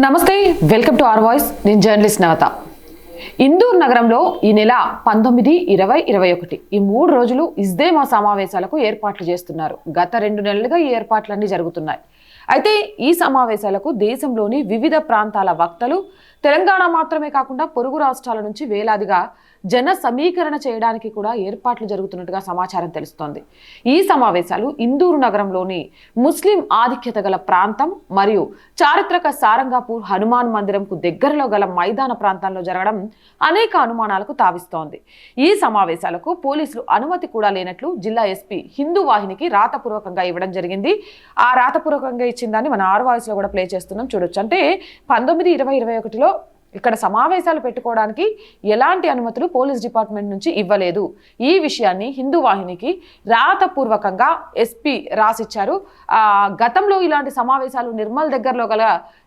నమస్తే welcome to are voice. నేను journalist నవత. ఇందూర్ నగరంలో ఈ నెల పంతొమ్మిది ఇరవై ఇరవై ఒకటి ఈ మూడు రోజులు ఇస్దేమా సమావేశాలకు ఏర్పాట్లు చేస్తున్నారు. గత రెండు నెలలుగా ఈ ఏర్పాట్లన్నీ జరుగుతున్నాయి. అయితే ఈ సమావేశాలకు దేశంలోని వివిధ ప్రాంతాల వక్తలు తెలంగాణ మాత్రమే కాకుండా పొరుగు రాష్ట్రాల నుంచి వేలాదిగా జన సమీకరణ చేయడానికి కూడా ఏర్పాట్లు జరుగుతున్నట్టుగా సమాచారం తెలుస్తోంది. ఈ సమావేశాలు ఇందూరు నగరంలోని ముస్లిం ఆధిక్యత గల ప్రాంతం మరియు చారిత్రక సారంగాపూర్ హనుమాన్ మందిరంకు దగ్గరలో గల మైదాన ప్రాంతాల్లో జరగడం అనేక అనుమానాలకు తావిస్తోంది. ఈ సమావేశాలకు పోలీసులు అనుమతి కూడా లేనట్లు జిల్లా ఎస్పీ హిందూ వాహినికి రాతపూర్వకంగా ఇవ్వడం జరిగింది. ఆ రాతపూర్వకంగా ఇచ్చిందాన్ని మన ఆరు వాయిస్లో కూడా ప్లే చేస్తున్నాం. చూడొచ్చు. అంటే పంతొమ్మిది ఇరవై ఇరవై ఒకటిలో ఇక్కడ సమావేశాలు పెట్టుకోవడానికి ఎలాంటి అనుమతులు పోలీస్ డిపార్ట్మెంట్ నుంచి ఇవ్వలేదు. ఈ విషయాన్ని హిందూ వాహినికి రాతపూర్వకంగా ఎస్పీ రాసిచ్చారు. గతంలో ఇలాంటి సమావేశాలు నిర్మల్ దగ్గరలో గల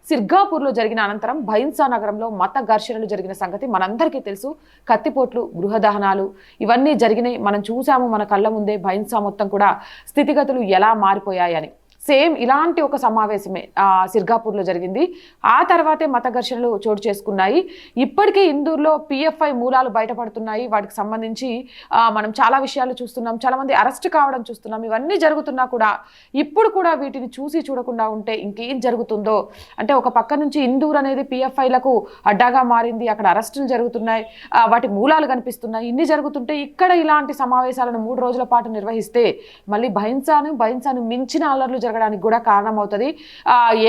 సిర్గాపూర్లో జరిగిన అనంతరం భైన్సా నగరంలో మత ఘర్షణలు జరిగిన సంగతి మనందరికీ తెలుసు. కత్తిపోట్లు గృహదహనాలు ఇవన్నీ జరిగినాయి. మనం చూసాము మన కళ్ళ ముందే భైన్సా మొత్తం కూడా స్థితిగతులు ఎలా మారిపోయాయని. సేమ్ ఇలాంటి ఒక సమావేశమే సిర్గాపూర్లో జరిగింది. ఆ తర్వాతే మత ఘర్షణలు చోటు చేసుకున్నాయి. ఇప్పటికే ఇందూరులో పిఎఫ్ఐ మూలాలు బయటపడుతున్నాయి. వాటికి సంబంధించి మనం చాలా విషయాలు చూస్తున్నాం. చాలామంది అరెస్ట్ కావడం చూస్తున్నాం. ఇవన్నీ జరుగుతున్నా కూడా ఇప్పుడు కూడా వీటిని చూసి చూడకుండా ఉంటే ఇంకేం జరుగుతుందో? అంటే ఒక పక్క నుంచి ఇందూర్ అనేది పిఎఫ్ఐలకు అడ్డాగా మారింది. అక్కడ అరెస్టులు జరుగుతున్నాయి. వాటి మూలాలు కనిపిస్తున్నాయి. ఇన్ని జరుగుతుంటే ఇక్కడ ఇలాంటి సమావేశాలను మూడు రోజుల పాటు నిర్వహిస్తే మళ్ళీ భయంసాను భైన్సాను మించిన అల్లర్లు జరగడానికి కూడా కారణమవుతుంది.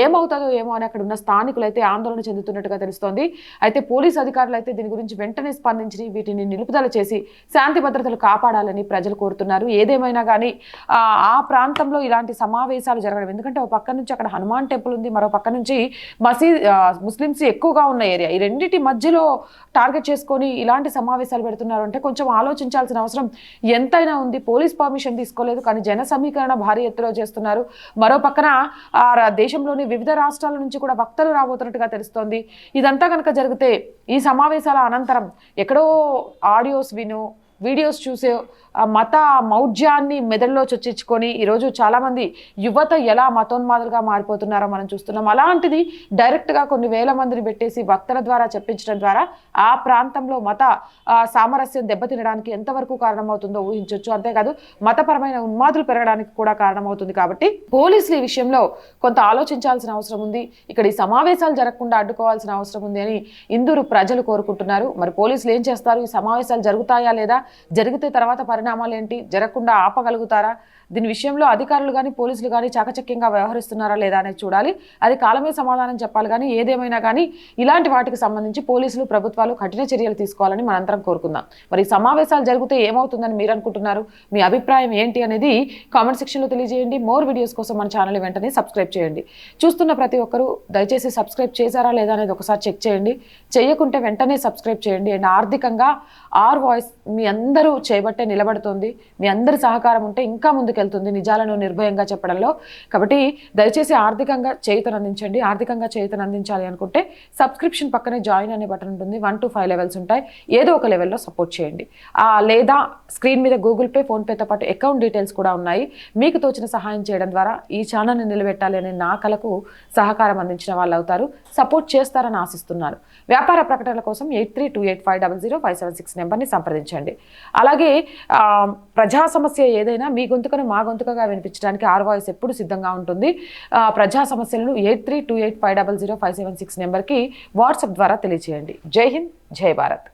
ఏమవుతుందో ఏమో అని అక్కడ ఉన్న స్థానికులు అయితే ఆందోళన చెందుతున్నట్టుగా తెలుస్తోంది. అయితే పోలీసు అధికారులు అయితే దీని గురించి వెంటనే స్పందించి వీటిని నిలుపుదల చేసి శాంతి భద్రతలు కాపాడాలని ప్రజలు కోరుతున్నారు. ఏదేమైనా కానీ ఆ ప్రాంతంలో ఇలాంటి సమావేశాలు జరగడం ఎందుకంటే ఒక పక్క నుంచి అక్కడ హనుమాన్ టెంపుల్ ఉంది మరో పక్క నుంచి మసీద్ ముస్లిమ్స్ ఎక్కువగా ఉన్న ఏరియా. ఈ రెండింటి మధ్యలో టార్గెట్ చేసుకొని ఇలాంటి సమావేశాలు పెడుతున్నారు అంటే కొంచెం ఆలోచించాల్సిన అవసరం ఎంతైనా ఉంది. పోలీస్ పర్మిషన్ తీసుకోలేదు కానీ జన సమీకరణ భారీ ఎత్తులో చేస్తున్నారు. మరో పక్కన ఆ దేశంలోని వివిధ రాష్ట్రాల నుంచి కూడా వక్తలు రాబోతున్నట్టుగా తెలుస్తోంది. ఇదంతా కనుక జరిగితే ఈ సమావేశాల అనంతరం ఎక్కడో ఆడియోస్ విను వీడియోస్ చూసే మత మౌఢ్యాన్ని మెదడులో చొచ్చించుకొని ఈరోజు చాలామంది యువత ఎలా మతోన్మాదులుగా మారిపోతున్నారో మనం చూస్తున్నాం. అలాంటిది డైరెక్ట్గా కొన్ని వేల మందిని పెట్టేసి వక్తల ద్వారా చెప్పించడం ద్వారా ఆ ప్రాంతంలో మత సామరస్యం దెబ్బతినడానికి ఎంతవరకు కారణమవుతుందో ఊహించవచ్చు అంతేకాదు మతపరమైన ఉన్మాదులు పెరగడానికి కూడా కారణమవుతుంది కాబట్టి పోలీసులు ఈ విషయంలో కొంత ఆలోచించాల్సిన అవసరం ఉంది. ఇక్కడ ఈ సమావేశాలు జరగకుండా అడ్డుకోవాల్సిన అవసరం ఉంది అని ఇందూరు ప్రజలు కోరుకుంటున్నారు. మరి పోలీసులు ఏం చేస్తారు? ఈ సమావేశాలు జరుగుతాయా లేదా? జరిగితే తర్వాత పరిణామాలు ఏంటి జరగకుండా ఆపగలుగుతారా? దీని విషయంలో అధికారులు కానీ పోలీసులు కానీ చాకచక్యంగా వ్యవహరిస్తున్నారా లేదా అనేది చూడాలి. అది కాలమే సమాధానం చెప్పాలి కానీ ఏదేమైనా కానీ ఇలాంటి వాటికి సంబంధించి పోలీసులు ప్రభుత్వాలు కఠిన చర్యలు తీసుకోవాలని మనంతరం కోరుకుందాం. మరి సమావేశాలు జరిగితే ఏమవుతుందని మీరు అనుకుంటున్నారు? మీ అభిప్రాయం ఏంటి అనేది కామెంట్ సెక్షన్లో తెలియజేయండి. మోర్ వీడియోస్ కోసం మన ఛానల్ వెంటనే సబ్స్క్రైబ్ చేయండి. చూస్తున్న ప్రతి ఒక్కరూ దయచేసి సబ్స్క్రైబ్ చేశారా లేదా అనేది ఒకసారి చెక్ చేయండి. చేయకుంటే వెంటనే సబ్స్క్రైబ్ చేయండి. అండ్ ఆర్థికంగా ఆర్ వాయిస్ మీ అందరూ చేయబట్టే నిలబడుతుంది మీ అందరి సహకారం ఉంటే ఇంకా ముందుకెళ్తుంది నిజాలను నిర్భయంగా చెప్పడంలో. కాబట్టి దయచేసి ఆర్థికంగా చేయుతను అందించండి. ఆర్థికంగా చేయుతను అందించాలి అనుకుంటే సబ్స్క్రిప్షన్ పక్కనే జాయిన్ అనే బటన్ ఉంటుంది. వన్ టు ఫైవ్ లెవెల్స్ ఉంటాయి. ఏదో ఒక లెవెల్లో సపోర్ట్ చేయండి. లేదా స్క్రీన్ మీద గూగుల్ పే ఫోన్పేతో పాటు అకౌంట్ డీటెయిల్స్ కూడా ఉన్నాయి. మీకు తోచిన సహాయం చేయడం ద్వారా ఈ ఛానల్ని నిలబెట్టాలి అనే నా కలకు సహకారం అందించిన వాళ్ళు అవుతారు. సపోర్ట్ చేస్తారని ఆశిస్తున్నాను వ్యాపార ప్రకటనల కోసం eight three two eight five double zero five seven six నెంబర్ని సంప్రదించండి. అలాగే ప్రజా సమస్య ఏదైనా మీ గొంతుకను మా గొంతుకగా వినిపించడానికి ఆర్ వాయిస్ ఎప్పుడు సిద్ధంగా ఉంటుంది. ప్రజా సమస్యలను eight three two eight five double zero five seven six నెంబర్కి వాట్సాప్ ద్వారా తెలియజేయండి జై హింద్ జై భారత్.